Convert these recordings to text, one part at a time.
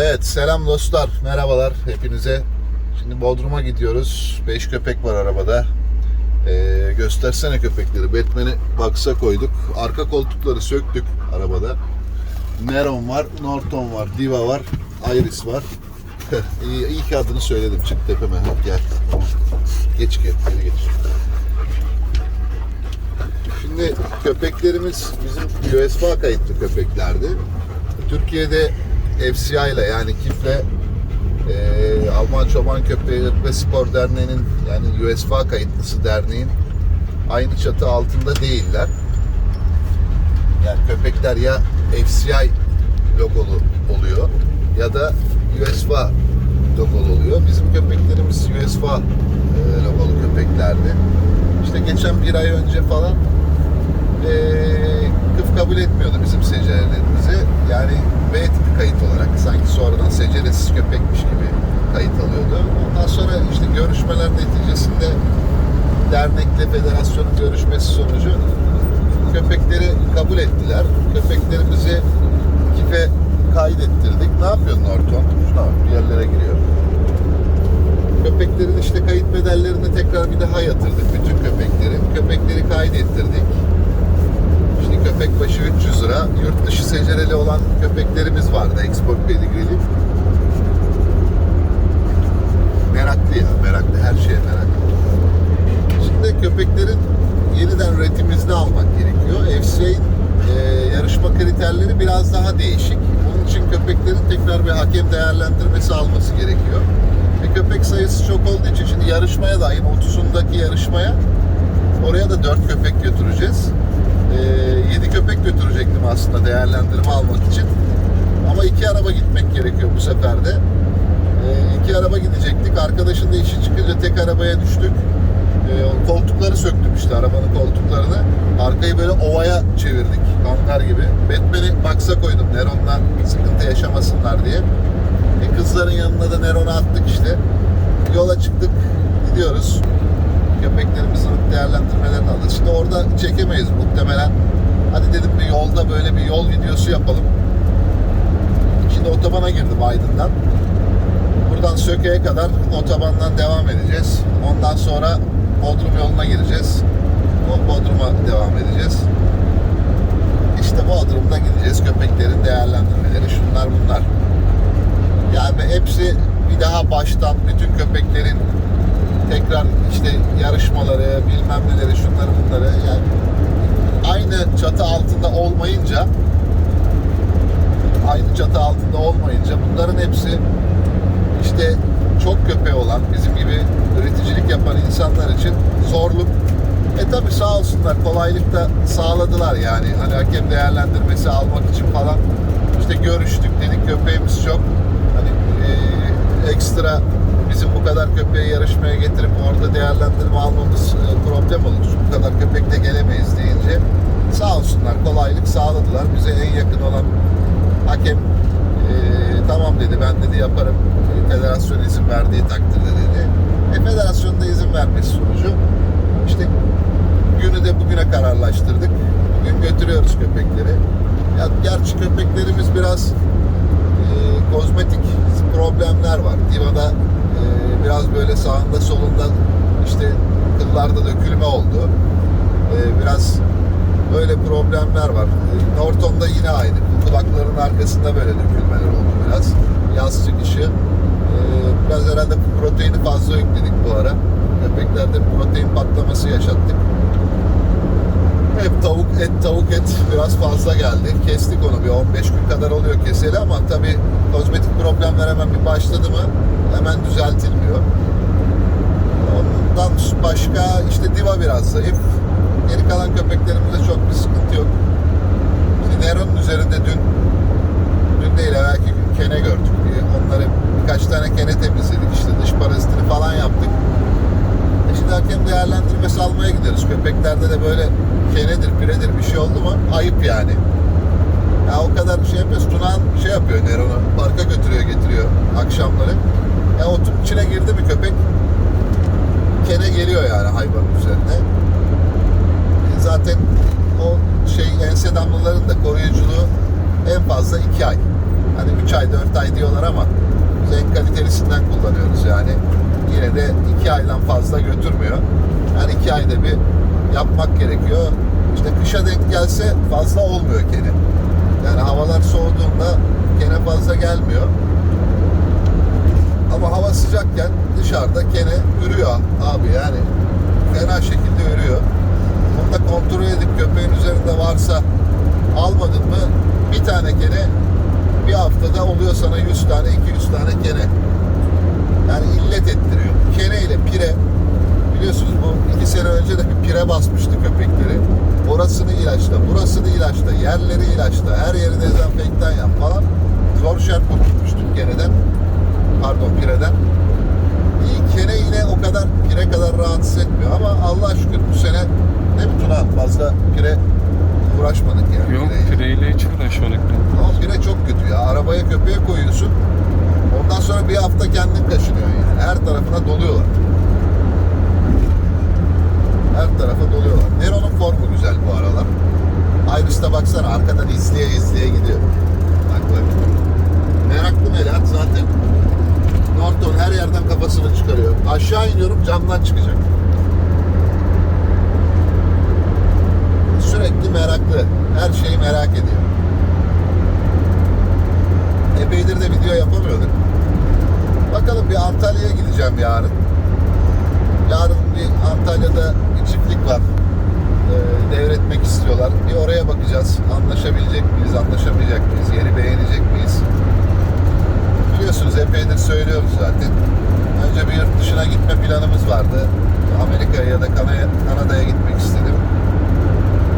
Evet selam dostlar merhabalar hepinize. Şimdi Bodrum'a gidiyoruz. 5 köpek var arabada. Ee, göstersene köpekleri. Batman'i baksa koyduk. Arka koltukları söktük arabada. Neron var, Norton var, Diva var, Iris var. iyi, iyi ki adını söyledim. Çık tepeme. Gel. Geç gel. Geri geç. Şimdi köpeklerimiz bizim USB kayıtlı köpeklerdi. Türkiye'de FCI ile yani KİF'le e, Alman Çoban Köpeği Irk ve Spor Derneği'nin yani USB kayıtlısı derneğin aynı çatı altında değiller. Yani köpekler ya FCI logolu oluyor ya da USB logolu oluyor. Bizim köpeklerimiz USB e, logolu köpeklerdi. İşte geçen bir ay önce falan e, kıf kabul etmiyordu bizim secerelerimizi. Yani tipi kayıt olarak sanki sonradan seceresiz köpekmiş gibi kayıt alıyordu. Ondan sonra işte görüşmeler neticesinde dernekle federasyonun görüşmesi sonucu köpekleri kabul ettiler. Köpeklerimizi kife kaydettirdik. Ne yapıyorsun Norton? Şuna bak, bir yerlere giriyor. Köpeklerin işte kayıt bedellerini tekrar bir daha yatırdık bütün köpekleri. Köpekleri kaydettirdik. Şimdi köpek başı 300 lira. Yurt dışı secereli olan köpeklerimiz vardı. Export pedigrili. Meraklı ya, meraklı. Her şeye meraklı. Şimdi köpeklerin yeniden üretimizde almak gerekiyor. FCA'nin e, yarışma kriterleri biraz daha değişik. Bunun için köpeklerin tekrar bir hakem değerlendirmesi alması gerekiyor. Ve köpek sayısı çok olduğu için şimdi yarışmaya da ayın 30'undaki yarışmaya oraya da 4 köpek götüreceğiz. E, 7 köpek götürecektim aslında değerlendirme almak için. Ama iki araba gitmek gerekiyor bu sefer de. E, iki araba gidecektik. Arkadaşın da işi çıkınca tek arabaya düştük. E, koltukları söktüm işte arabanın koltuklarını. Arkayı böyle ovaya çevirdik. Hangar gibi. Batman'i baksa koydum Neron'dan sıkıntı yaşamasınlar diye. E, kızların yanına da Neron'u attık işte. Yola çıktık. Gidiyoruz. Köpeklerimizin değerlendirmelerini aldık. Şimdi orada çekemeyiz muhtemelen. Hadi dedim bir yolda böyle bir yol videosu yapalım. Şimdi otobana girdim Aydın'dan. Buradan Söke'ye kadar otobandan devam edeceğiz. Ondan sonra Bodrum yoluna gireceğiz. O Bodrum'a devam edeceğiz. İşte Bodrum'da gideceğiz. Köpeklerin değerlendirmeleri şunlar bunlar. Yani hepsi bir daha baştan bütün köpeklerin tekrar işte yarışmaları, bilmem neleri, şunları bunları yani aynı çatı altında olmayınca aynı çatı altında olmayınca bunların hepsi işte çok köpeği olan bizim gibi üreticilik yapan insanlar için zorluk. E tabi sağ olsunlar kolaylık da sağladılar yani hani hakem değerlendirmesi almak için falan işte görüştük dedik köpeğimiz çok hani e, ekstra bizim bu kadar köpeği yarışmaya getirip orada değerlendirme almamız e, problem olur. Bu kadar köpekle gelemeyiz deyince sağ olsunlar kolaylık sağladılar. Bize en yakın olan hakem e, tamam dedi ben dedi yaparım federasyon izin verdiği takdirde dedi. E, federasyon da izin vermesi sonucu işte günü de bugüne kararlaştırdık. Bugün götürüyoruz köpekleri. Ya gerçi köpeklerimiz biraz e, kozmetik problemler var. Diva'da e, biraz böyle sağında solunda işte kıllarda dökülme oldu. E, biraz böyle problemler var. E, Norton'da yine aynı. Kulakların arkasında böyle dökülmeler oldu biraz. Yaz çıkışı. E, biraz herhalde proteini fazla yükledik bu ara. Köpeklerde protein patlaması yaşattık. Hep tavuk et tavuk et biraz fazla geldi. Kestik onu bir 15 gün kadar oluyor keseli ama tabii kozmetik problemler hemen bir başladı mı hemen düzeltilmiyor. Ondan başka işte diva biraz zayıf. Geri kalan köpeklerimizde çok bir sıkıntı yok. Şimdi Neron'un üzerinde dün dün değil evvelki gün kene gördük diye. Onları birkaç tane kene temizledik işte dış parazitini falan yaptık. E Şimdi hakem değerlendirmesi almaya gideriz. Köpeklerde de böyle kenedir, piredir bir şey oldu mu ayıp yani. Ya o kadar şey yapıyoruz. Tunan şey yapıyor Neron'u. Parka götürüyor getiriyor akşamları. İçine girdi bir köpek. Kene geliyor yani hayvanın üzerine. E Zaten o şey ense damlaların da koruyuculuğu en fazla iki ay. Hani 3 ay 4 ay diyorlar ama biz en kalitelisinden kullanıyoruz yani. Yine de 2 aydan fazla götürmüyor. Her 2 ayda bir yapmak gerekiyor. İşte kışa denk gelse fazla olmuyor kene. Yani havalar soğuduğunda kene fazla gelmiyor. Ama hava sıcakken dışarıda kene ürüyor abi yani. Fena şekilde ürüyor. Bunu da kontrol edip köpeğin üzerinde varsa almadın mı bir tane kene bir haftada oluyor sana 100 tane 200 tane kene. Yani illet ettiriyor. Kene ile pire biliyorsunuz bu iki sene önce de bir pire basmıştı köpekleri. Orasını ilaçla, burasını ilaçla, yerleri ilaçla, her yeri dezenfektan yap falan. Zor şart kurtulmuştuk keneden. Pardon pireden. İyi kene yine o kadar pire kadar rahatsız etmiyor ama Allah şükür bu sene ne mi Tuna fazla pire uğraşmadık yani. Yok pireyle. pireyle hiç uğraşmadık. Ama pire çok kötü ya. Arabaya köpeğe koyuyorsun. Ondan sonra bir hafta kendin kaşınıyor yani. Her tarafına doluyorlar. Her tarafa doluyorlar. Nero'nun formu güzel bu aralar. Iris'te baksana arkadan izleye izleye gidiyor. Bak bak. Meraklı Melahat zaten Norton her yerden kafasını çıkarıyor. Aşağı iniyorum camdan çıkacak. Sürekli meraklı. Her şeyi merak ediyor. Epeydir de video yapamıyorduk. Bakalım bir Antalya'ya gideceğim yarın. Yarın bir Antalya'da bir çiftlik var. Ee, devretmek istiyorlar. Bir oraya bakacağız. Anlaşabilecek miyiz, anlaşamayacak mıyız? Yeri beğenecek miyiz? Biliyorsunuz epeydir söylüyoruz zaten. Önce bir yurt dışına gitme planımız vardı. Amerika'ya ya da Kanada'ya gitmek istedim.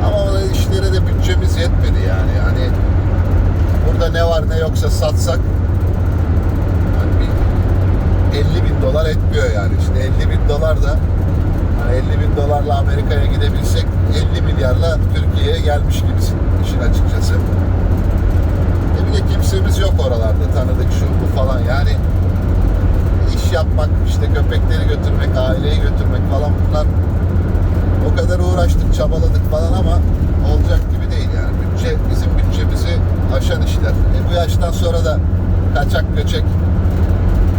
Ama o işlere de bütçemiz yetmedi yani. Hani burada ne var ne yoksa satsak bir 50 bin dolar etmiyor yani. İşte 50 bin dolar da hani 50 bin dolarla Amerika'ya gidebilsek 50 milyarla Türkiye'ye gelmiş gibisin işin açıkçası. E bir de kimsemiz yok oralarda tanıdık şu bu falan. Yani iş yapmak işte köpekleri götürmek aileyi götürmek falan bunlar o kadar uğraştık çabaladık falan ama olacak gibi değil yani. Bütçe bizim bütçemizi aşan işler. E bu yaştan sonra da kaçak göçek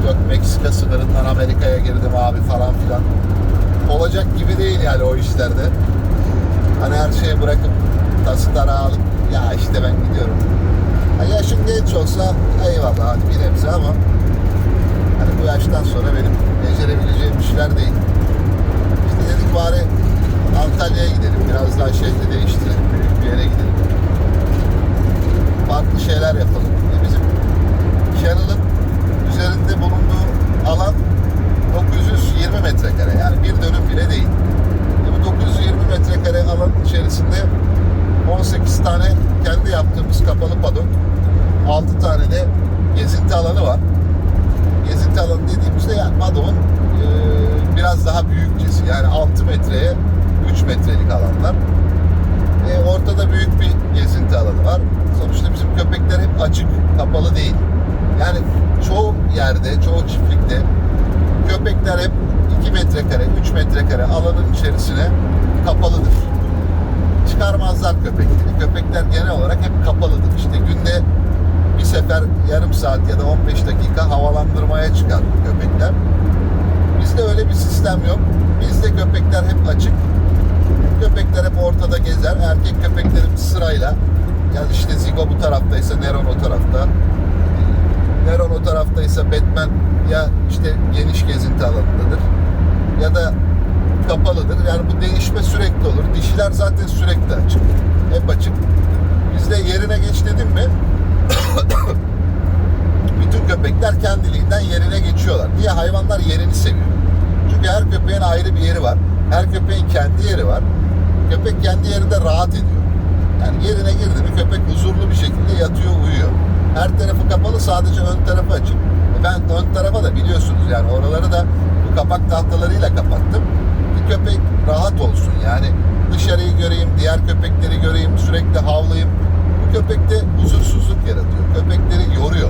yok Meksika sınırından Amerika'ya girdim abi falan filan. Olacak gibi değil yani o işlerde. Hani her şeyi bırakıp tası alıp ya işte ben gidiyorum Ha yaşın genç olsa eyvallah hadi bir nebze ama hani bu yaştan sonra benim becerebileceğim işler değil. İşte dedik bari Antalya'ya gidelim. Biraz daha şehri değiştirelim. Büyük bir yere gidelim. Farklı şeyler yapalım. E bizim Channel'ın üzerinde bulunduğu alan 920 metrekare. Yani bir dönüm bile değil. E bu 920 metrekare alanın içerisinde 18 tane kendi yaptığımız kapalı padok, 6 tane de gezinti alanı var. Gezinti alanı dediğimizde yani padokun e, biraz daha büyükçesi. Yani 6 metreye 3 metrelik alanlar. E, ortada büyük bir gezinti alanı var. Sonuçta bizim köpekler hep açık, kapalı değil. Yani çoğu yerde, çoğu çiftlikte köpekler hep 2 metrekare, 3 metrekare alanın içerisine kapalıdır çıkarmazlar köpekleri. Köpekler genel olarak hep kapalıdır. İşte günde bir sefer yarım saat ya da 15 dakika havalandırmaya çıkar köpekler. Bizde öyle bir sistem yok. Bizde köpekler hep açık. Köpekler hep ortada gezer. Erkek köpeklerimiz sırayla yani işte Zigo bu taraftaysa Neron o tarafta. Neron o taraftaysa Batman ya işte geniş gezinti alanındadır ya da kapalıdır. Yani bu değişme sürekli olur. Dişiler zaten sürekli açık. Hep açık. Bizde yerine geç dedim mi bütün köpekler kendiliğinden yerine geçiyorlar. Niye? Hayvanlar yerini seviyor. Çünkü her köpeğin ayrı bir yeri var. Her köpeğin kendi yeri var. Köpek kendi yerinde rahat ediyor. Yani yerine girdi mi köpek huzurlu bir şekilde yatıyor, uyuyor. Her tarafı kapalı, sadece ön tarafı açık. E Ben ön tarafa da biliyorsunuz yani oraları da bu kapak tahtalarıyla kapattım. Köpek rahat olsun yani dışarıyı göreyim, diğer köpekleri göreyim, sürekli havlayayım. Bu köpekte huzursuzluk yaratıyor. Köpekleri yoruyor.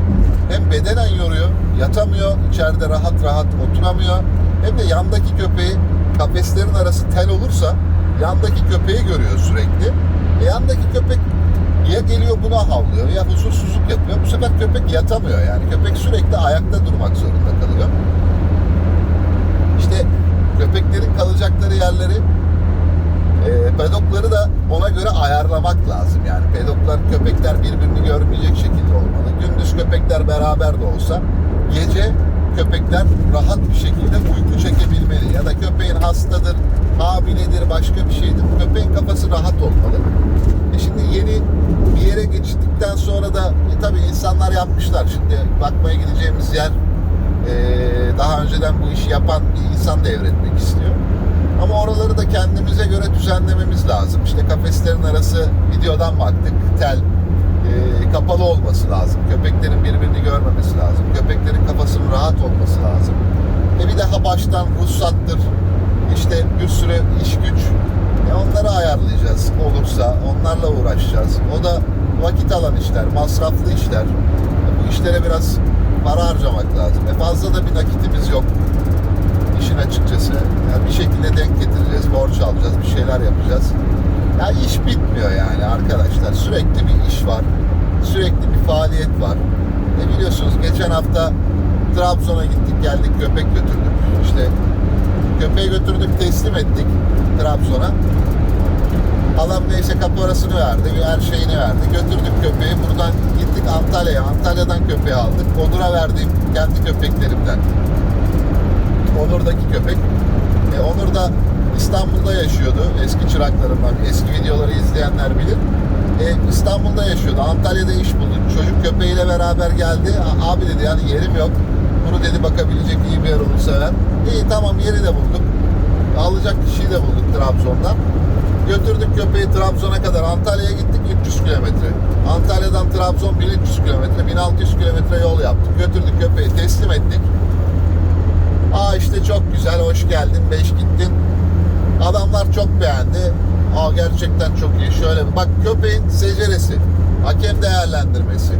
Hem bedenen yoruyor, yatamıyor, içeride rahat rahat oturamıyor. Hem de yandaki köpeği kafeslerin arası tel olursa yandaki köpeği görüyor sürekli. E yandaki köpek Ya geliyor buna havlıyor ya huzursuzluk yapıyor. Bu sefer köpek yatamıyor yani. Köpek sürekli ayakta durmak zorunda kalıyor. İşte köpeklerin kalacakları yerleri e, pedokları da ona göre ayarlamak lazım. Yani pedoklar köpekler birbirini görmeyecek şekilde olmalı. Gündüz köpekler beraber de olsa gece köpekler rahat bir şekilde uyku çekebilmeli. Ya da köpeğin hastadır, hamiledir, başka bir şeydir. Köpeğin kafası rahat olmalı. E şimdi yeni bir yere geçtikten sonra da e, tabii insanlar yapmışlar. Şimdi bakmaya gideceğimiz yer e, daha önceden bu işi yapan bir insan devretmek istiyor. Ama oraları da kendimize göre düzenlememiz lazım. İşte kafeslerin arası videodan baktık. Tel e, kapalı olması lazım. Köpeklerin birbirini görmemesi lazım. Köpeklerin kafasının rahat olması lazım. E bir daha baştan ruhsattır. İşte bir sürü iş güç. E onları ayarlayacağız olursa. Onlarla uğraşacağız. O da vakit alan işler, masraflı işler. E bu işlere biraz para harcamak lazım. E fazla da bir nakitimiz yok işin açıkçası. Yani bir şekilde denk getireceğiz, borç alacağız, bir şeyler yapacağız. Ya iş bitmiyor yani arkadaşlar. Sürekli bir iş var. Sürekli bir faaliyet var. E biliyorsunuz geçen hafta Trabzon'a gittik geldik köpek götürdük. İşte köpeği götürdük teslim ettik Trabzon'a. Adam neyse kaparasını verdi, her şeyini verdi. Götürdük köpeği. Buradan gittik Antalya'ya. Antalya'dan köpeği aldık. Onur'a verdiğim kendi köpeklerimden. Onur'daki köpek. E, Onur da İstanbul'da yaşıyordu. Eski çıraklarımdan, eski videoları izleyenler bilir. E, İstanbul'da yaşıyordu. Antalya'da iş buldu. Çocuk köpeğiyle beraber geldi. Abi dedi yani yerim yok. Bunu dedi bakabilecek iyi bir yer olursa ver. İyi tamam yeri de bulduk. Alacak kişiyi de bulduk Trabzon'dan. Götürdük köpeği Trabzon'a kadar. Antalya'ya gittik 300 kilometre. Antalya'dan Trabzon 1300 kilometre, 1600 kilometre yol yaptık. Götürdük köpeği teslim ettik. Aa işte çok güzel, hoş geldin, beş gittin. Adamlar çok beğendi. Aa gerçekten çok iyi. Şöyle bak köpeğin seceresi, hakem değerlendirmesi.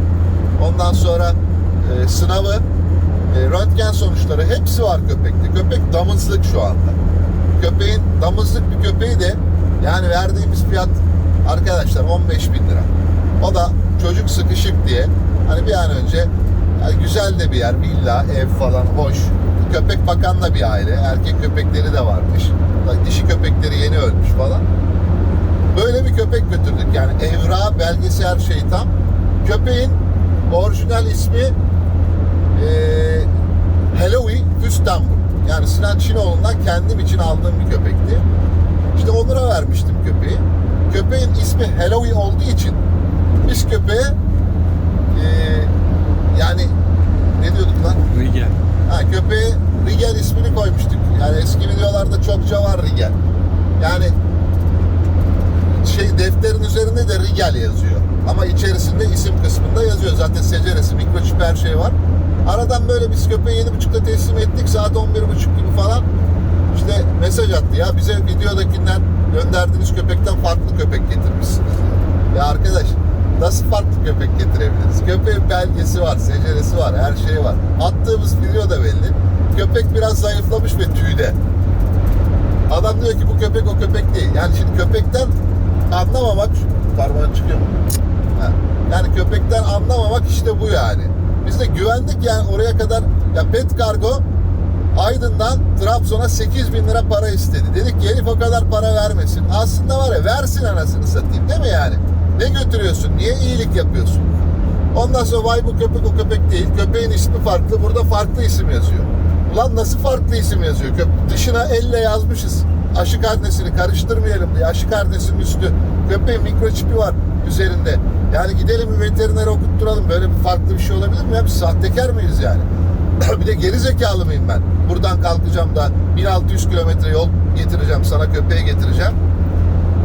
Ondan sonra e, sınavı, e, röntgen sonuçları hepsi var köpekte. Köpek damızlık şu anda. Köpeğin damızlık bir köpeği de yani verdiğimiz fiyat arkadaşlar 15 bin lira. O da çocuk sıkışık diye hani bir an önce yani güzel de bir yer, villa, ev falan hoş. Köpek bakan da bir aile. Erkek köpekleri de varmış. Dişi köpekleri yeni ölmüş falan. Böyle bir köpek götürdük. Yani evra, belgesi her şey tam. Köpeğin orijinal ismi eee Hellowi Füstenburg. Yani Sinan Çinoğlu'ndan kendim için aldığım bir köpekti. İşte Onur'a vermiştim köpeği. Köpeğin ismi Hellowi olduğu için biz köpeğe eee, yani ne diyorduk lan? Rigel. Ha, köpeğe Rigel ismini koymuştuk. Yani eski videolarda çokça var Rigel. Yani şey defterin üzerinde de Rigel yazıyor. Ama içerisinde isim kısmında yazıyor. Zaten seceresi, mikroçip her şey var. Aradan böyle biz köpeği yedi buçukta teslim ettik. Saat 11 buçuk gibi falan. İşte mesaj attı ya bize videodakinden gönderdiğiniz köpekten farklı köpek getirmişsiniz. Ya arkadaş nasıl farklı köpek getirebiliriz? Köpeğin belgesi var, seceresi var, her şey var. Attığımız video da belli. Köpek biraz zayıflamış ve tüyde. Adam diyor ki bu köpek o köpek değil. Yani şimdi köpekten anlamamak parmağın çıkıyor mu? Yani köpekten anlamamak işte bu yani. Biz de güvendik yani oraya kadar ya pet kargo Aydın'dan Trabzon'a 8 bin lira para istedi. Dedik ki herif o kadar para vermesin. Aslında var ya versin anasını satayım değil mi yani? Ne götürüyorsun? Niye iyilik yapıyorsun? Ondan sonra vay bu köpek o köpek değil. Köpeğin ismi farklı. Burada farklı isim yazıyor. Ulan nasıl farklı isim yazıyor? Köp- dışına elle yazmışız. Aşı karnesini karıştırmayalım diye. Aşı karnesinin üstü. Köpeğin mikroçipi var üzerinde. Yani gidelim bir veterinere okutturalım. Böyle bir farklı bir şey olabilir mi? Ya biz sahtekar mıyız yani? bir de geri zekalı mıyım ben? Buradan kalkacağım da 1600 kilometre yol getireceğim sana köpeği getireceğim.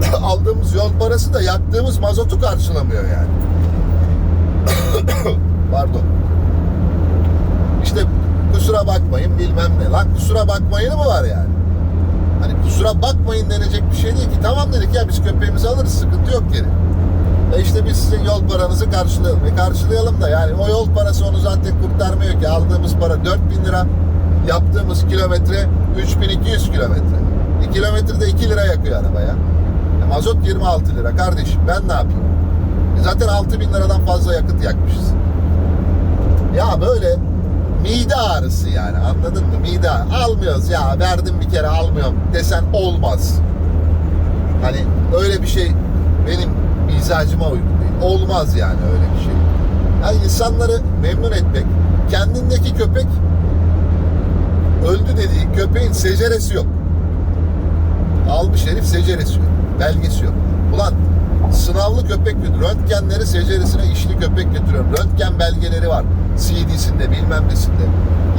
Aldığımız yol parası da yaktığımız mazotu karşılamıyor yani. Pardon. İşte kusura bakmayın bilmem ne. Lan kusura bakmayın mı var yani? Hani kusura bakmayın denecek bir şey değil ki. Tamam dedik ya biz köpeğimizi alırız sıkıntı yok geri. E işte biz sizin yol paranızı karşılayalım. E karşılayalım da yani o yol parası onu zaten kurtarmıyor ki. Aldığımız para 4000 lira. Yaptığımız kilometre 3200 kilometre. E kilometrede 2 lira yakıyor araba ya. E mazot 26 lira kardeşim ben ne yapayım? E Zaten 6 bin liradan fazla yakıt yakmışız. Ya böyle mide ağrısı yani anladın mı? Mide almıyoruz ya verdim bir kere almıyorum desen olmaz. Hani öyle bir şey mizacıma uygun değil. Olmaz yani öyle bir şey. Yani insanları memnun etmek, kendindeki köpek öldü dediği köpeğin seceresi yok. Almış herif seceresi yok. Belgesi yok. Ulan sınavlı köpek götürüyor. Röntgenleri seceresine işli köpek götürüyor. Röntgen belgeleri var. CD'sinde bilmem nesinde.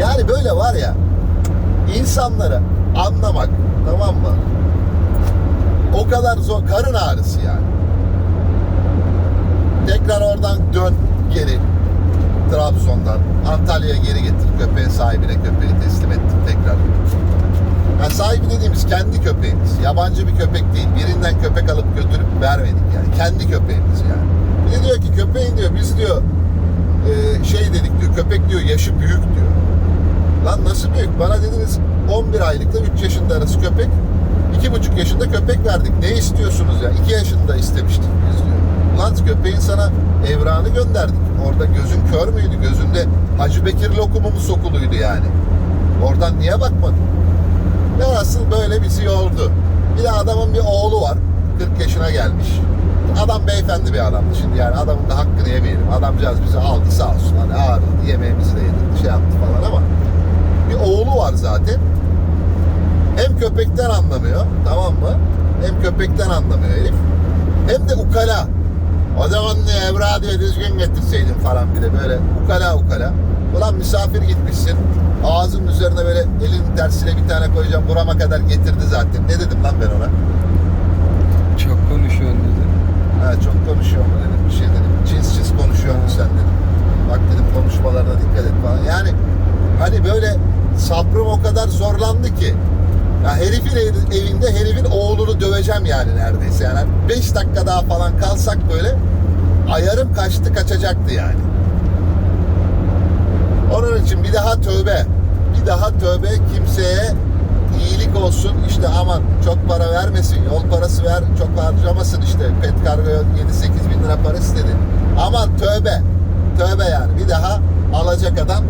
Yani böyle var ya insanları anlamak tamam mı? O kadar zor. Karın ağrısı yani. Tekrar oradan dön geri. Trabzon'dan Antalya'ya geri getir köpeğin sahibine köpeği teslim ettik tekrar. Yani sahibi dediğimiz kendi köpeğimiz. Yabancı bir köpek değil. Birinden köpek alıp götürüp vermedik yani. Kendi köpeğimiz yani. Bir de diyor ki köpeğin diyor biz diyor e, şey dedik diyor köpek diyor yaşı büyük diyor. Lan nasıl büyük? Bana dediniz 11 aylıkla 3 yaşında arası köpek. 2,5 yaşında köpek verdik. Ne istiyorsunuz ya? 2 yaşında istemiştik biz diyor. Lan köpeğin sana evrağını gönderdik. Orada gözün kör müydü? Gözünde Hacı Bekir lokumu mu sokuluydu yani? Oradan niye bakmadın? Ve asıl böyle bizi yordu. Bir de adamın bir oğlu var. 40 yaşına gelmiş. Adam beyefendi bir adamdı şimdi yani adamın da hakkını yemeyelim. Adamcağız bizi aldı sağ olsun. Hani ağırladı. Yemeğimizi de yedirdi. Şey yaptı falan ama bir oğlu var zaten. Hem köpekten anlamıyor tamam mı? Hem köpekten anlamıyor herif. Hem de ukala. O zaman evrağı diye düzgün getirseydin falan bir de böyle ukala ukala. Ulan misafir gitmişsin. Ağzının üzerine böyle elin tersiyle bir tane koyacağım burama kadar getirdi zaten. Ne dedim lan ben ona? Çok konuşuyorsun dedi. Ha çok konuşuyor mu dedim bir şey dedim. Cins cins konuşuyor mu sen dedim. Bak dedim konuşmalarına dikkat et falan. Yani hani böyle sabrım o kadar zorlandı ki. Ya herifin ev- evinde herifin oğlunu döveceğim yani neredeyse. Yani 5 dakika daha falan kalsak böyle ayarım kaçtı kaçacaktı yani. Onun için bir daha tövbe. Bir daha tövbe. Kimseye iyilik olsun. İşte aman çok para vermesin. Yol parası ver. Çok harcamasın işte. Pet kargo 7-8 bin lira para istedi. Aman tövbe. Tövbe yani. Bir daha alacak adam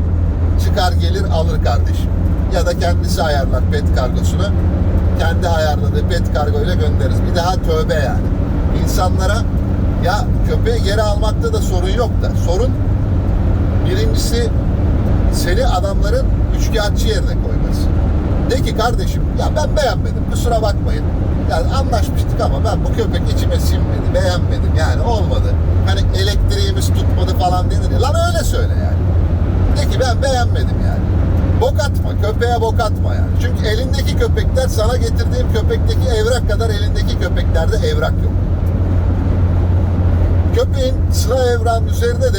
çıkar gelir alır kardeşim ya da kendisi ayarlar pet kargosunu kendi ayarladığı pet kargo ile göndeririz bir daha tövbe yani insanlara ya köpeği geri almakta da sorun yok da sorun birincisi seni adamların üçkağıtçı yerine koyması. De ki kardeşim ya ben beğenmedim kusura bakmayın. Yani anlaşmıştık ama ben bu köpek içime sinmedi, beğenmedim yani olmadı. Hani elektriğimiz tutmadı falan denir ya. Lan öyle söyle yani. De ki ben beğenmedim yani. Bok atma, köpeğe bok atma yani. Çünkü elindeki köpekler sana getirdiğim köpekteki evrak kadar elindeki köpeklerde evrak yok. Köpeğin sıra evrağının üzerinde de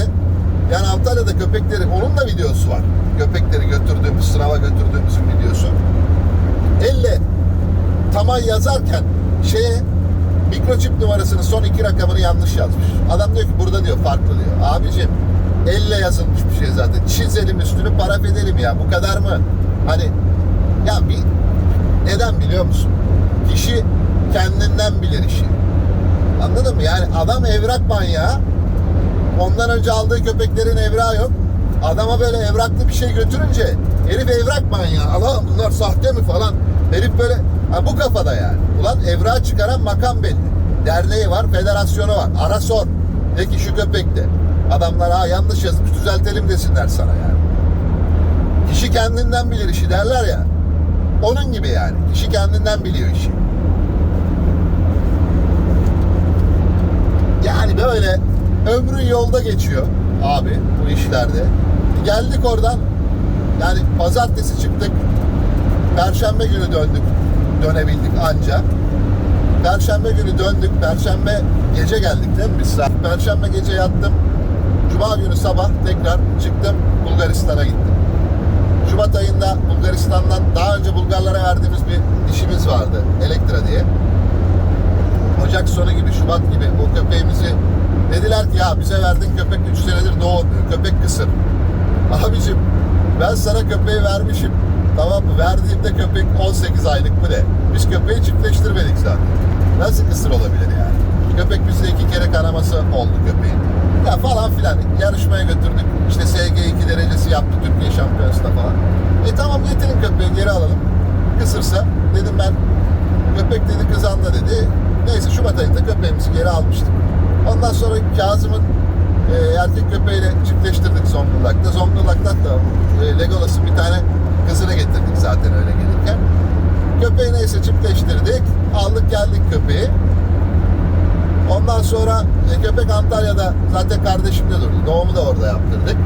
yani Antalya'da köpekleri, onun da videosu var. Köpekleri götürdüğümüz, sınava götürdüğümüzün videosu. Elle tamay yazarken şeye mikroçip numarasının son iki rakamını yanlış yazmış. Adam diyor ki burada diyor farklı diyor. Abicim elle yazılmış bir şey zaten. Çizelim üstünü paraf edelim ya. Bu kadar mı? Hani ya bir neden biliyor musun? Kişi kendinden bilir işi. Anladın mı? Yani adam evrak manyağı. Ondan önce aldığı köpeklerin evrağı yok. Adama böyle evraklı bir şey götürünce herif evrak manyağı. Allah bunlar sahte mi falan. Herif böyle ha, bu kafada yani. Ulan evrağı çıkaran makam belli. Derneği var, federasyonu var. Ara sor. De ki şu köpekte. Adamlar ha yanlış yazmış düzeltelim desinler sana yani. Kişi kendinden bilir işi derler ya. Onun gibi yani. Kişi kendinden biliyor işi. Yani böyle ömrün yolda geçiyor abi bu işlerde. Geldik oradan yani pazartesi çıktık. Perşembe günü döndük. Dönebildik anca. Perşembe günü döndük. Perşembe gece geldik değil mi biz? Perşembe gece yattım. Cuma günü sabah tekrar çıktım. Bulgaristan'a gittim. Şubat ayında Bulgaristan'dan daha önce Bulgarlara verdiğimiz bir işimiz vardı. Elektra diye. Ocak sonu gibi, Şubat gibi bu köpeğimizi dediler ki ya bize verdiğin köpek 3 senedir doğurmuyor. Köpek kısır. Abicim ben sana köpeği vermişim. Tamam mı? Verdiğimde köpek 18 aylık mı ne? Biz köpeği çiftleştirmedik zaten. Nasıl kısır olabilir yani? Köpek bizde iki kere kanaması oldu köpeğin. Ya falan filan yarışmaya götürdük. İşte SG2 derecesi yaptı Türkiye şampiyonasında falan. E tamam getirin köpeği geri alalım. Kısırsa dedim ben köpek dedi kızanda dedi. Neyse Şubat ayında köpeğimizi geri almıştık. Ondan sonra Kazım'ın e, erkek köpeğiyle çiftleştirdik Zonguldak'ta. Zonguldak'ta da e, Legolas'ın bir tane kızını getirdik zaten öyle gelirken. Köpeği neyse çiftleştirdik. Aldık geldik köpeği. Ondan sonra e, köpek Antalya'da zaten kardeşimde durdu. Doğumu da orada yaptırdık.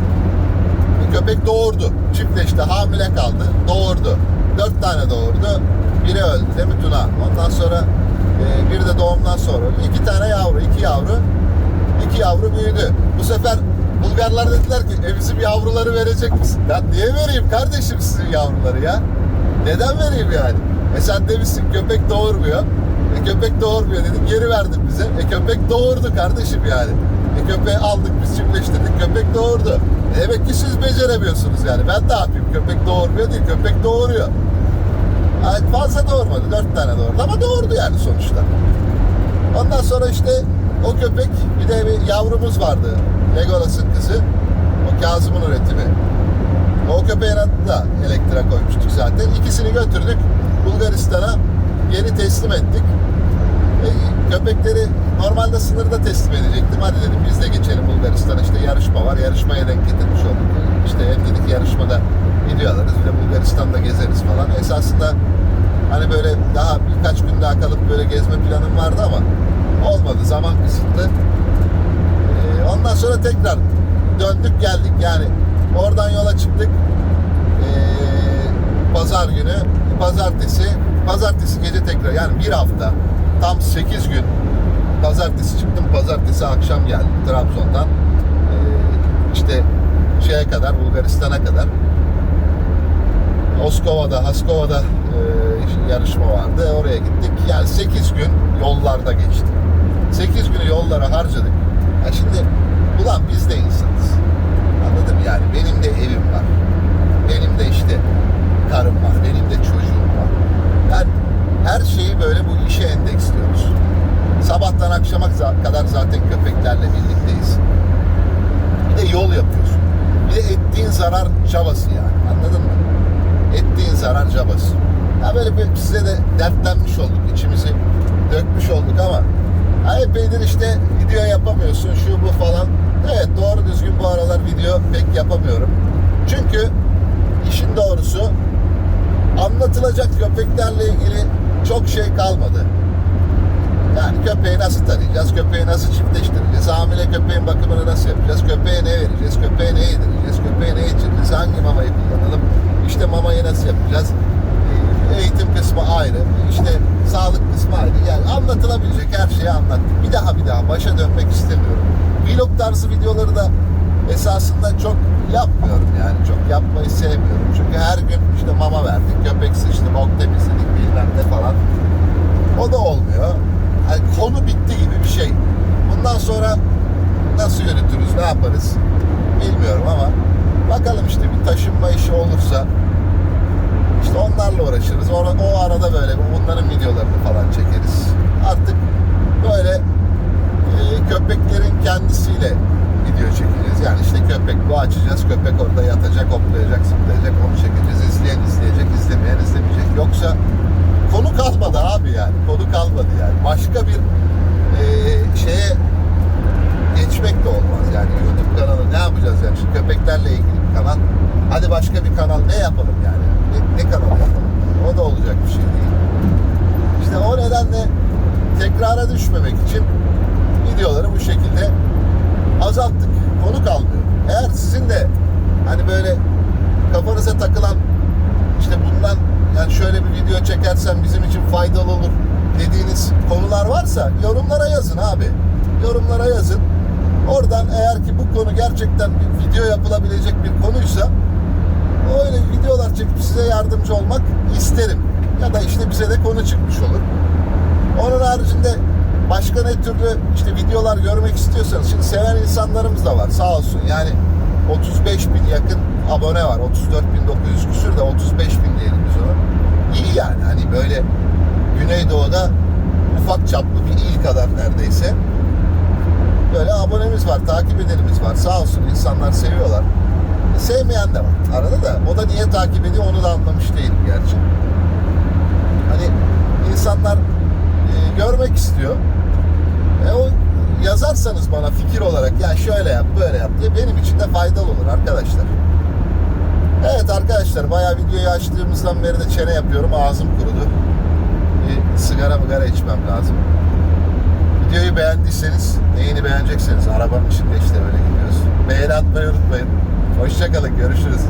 E, köpek doğurdu. Çiftleşti, hamile kaldı. Doğurdu. Dört tane doğurdu. Biri öldü değil Tuna? Ondan sonra e, biri de doğumdan sonra öldü. İki tane yavru, iki yavru. iki yavru büyüdü. Bu sefer Bulgarlar dediler ki e yavruları verecek misin? Ben niye vereyim kardeşim sizin yavruları ya? Neden vereyim yani? E sen demişsin köpek doğurmuyor. E köpek doğurmuyor dedik geri verdin bize. E köpek doğurdu kardeşim yani. E köpeği aldık biz çiftleştirdik köpek doğurdu. E demek ki siz beceremiyorsunuz yani. Ben ne yapayım? Köpek doğurmuyor değil köpek doğuruyor. Yani fazla doğurmadı. Dört tane doğurdu ama doğurdu yani sonuçta. Ondan sonra işte o köpek bir de bir yavrumuz vardı. Legolas'ın kızı. O Kazım'ın üretimi. O köpeğin adını da elektra koymuştuk zaten. İkisini götürdük Bulgaristan'a geri teslim ettik. Köpekleri normalde sınırda teslim edecektim. Hadi dedim biz de geçelim Bulgaristan'a. İşte yarışma var. Yarışmaya denk getirmiş olduk. İşte hem dedik yarışmada video alırız. Bir de Bulgaristan'da gezeriz falan. Esasında hani böyle daha birkaç gün daha kalıp böyle gezme planım vardı ama olmadı. Zaman kısıtlı. Ee, ondan sonra tekrar döndük geldik. Yani oradan yola çıktık. Ee, pazar günü, pazartesi, pazartesi gece tekrar yani bir hafta tam 8 gün pazartesi çıktım. Pazartesi akşam geldim Trabzon'dan. Ee, işte şeye kadar Bulgaristan'a kadar Oskova'da, Haskova'da e, yarışma vardı. Oraya gittik. Yani 8 gün yollarda geçti. 8 günü yollara harcadık. Ya şimdi ulan biz de insanız. Anladın mı? Yani benim de evim var. Benim de işte karım var. Benim de çocuğum var. Yani her şeyi böyle bu işe endeksliyoruz. Sabahtan akşama za- kadar zaten köpeklerle birlikteyiz. Bir de yol yapıyorsun. Bir de ettiğin zarar çabası yani. Anladın mı? Ettiğin zarar çabası. Ya böyle bir size de dertlenmiş olduk. içimizi dökmüş olduk ama ya epeydir işte video yapamıyorsun şu bu falan. Evet doğru düzgün bu aralar video pek yapamıyorum. Çünkü işin doğrusu anlatılacak köpeklerle ilgili çok şey kalmadı. Yani köpeği nasıl tanıyacağız, köpeği nasıl çiftleştireceğiz, hamile köpeğin bakımını nasıl yapacağız, köpeğe ne vereceğiz, köpeğe ne yedireceğiz, köpeğe ne içireceğiz, hangi mamayı kullanalım, işte mamayı nasıl yapacağız, Ee, eğitim kısmı ayrı, işte sağlık kısmı ayrı. Yani anlatılabilecek her şeyi anlattık. Bir daha bir daha başa dönmek istemiyorum. Vlog tarzı videoları da esasında çok yapmıyorum yani. Çok yapmayı sevmiyorum. Çünkü her gün işte mama verdik, köpek sıçtı, bok temizledik bilmem ne falan. O da olmuyor. Yani konu bitti gibi bir şey. Bundan sonra nasıl yürütürüz, ne yaparız bilmiyorum ama bakalım işte bir taşınma işi olursa işte onlarla uğraşırız. O, o arada böyle bunların videolarını falan çekeriz. Artık böyle e, köpeklerin kendisiyle video çekeceğiz. Yani işte köpek bu açacağız. Köpek orada yatacak, hoplayacak, zıplayacak. Onu çekeceğiz. İzleyen izleyecek, izlemeyen izlemeyecek. Yoksa konu kalmadı abi yani. Konu kalmadı yani. Başka bir e, şeye geçmek de olmaz yani. YouTube kanalı ne yapacağız yani? Şu köpeklerle ilgili bir kanal. Hadi başka bir kanal ne yapalım yani? Ne, ne kanal yapalım? O da olacak bir şey değil. İşte o nedenle tekrara düşmemek için videoları bu şekilde azalttık. Konu kalmıyor. Eğer sizin de hani böyle kafanıza takılan işte bundan yani şöyle bir video çekersen bizim için faydalı olur dediğiniz konular varsa yorumlara yazın abi. Yorumlara yazın. Oradan eğer ki bu konu gerçekten bir video yapılabilecek bir konuysa öyle videolar çekip size yardımcı olmak isterim. Ya da işte bize de konu çıkmış olur. Onun haricinde başka ne türlü işte videolar görmek istiyorsanız şimdi seven insanlarımız da var sağ olsun. Yani 35 bin yakın abone var. 34 bin 900 küsür de 35 bin diyelim biz ona. İyi yani hani böyle Güneydoğu'da ufak çaplı bir il kadar neredeyse. Böyle abonemiz var, takip edenimiz var. Sağ olsun insanlar seviyorlar. Sevmeyen de var arada da. O da niye takip ediyor onu da anlamış değilim gerçi. Hani insanlar e, görmek istiyor. E, o yazarsanız bana fikir olarak ya şöyle yap böyle yap diye benim için de faydalı olur arkadaşlar. Evet arkadaşlar bayağı videoyu açtığımızdan beri de çene yapıyorum ağzım kurudu. Bir sigara mıgara içmem lazım. Videoyu beğendiyseniz neyini beğenecekseniz arabanın içinde işte böyle gidiyoruz. Beğeni atmayı unutmayın. Hoşçakalın görüşürüz.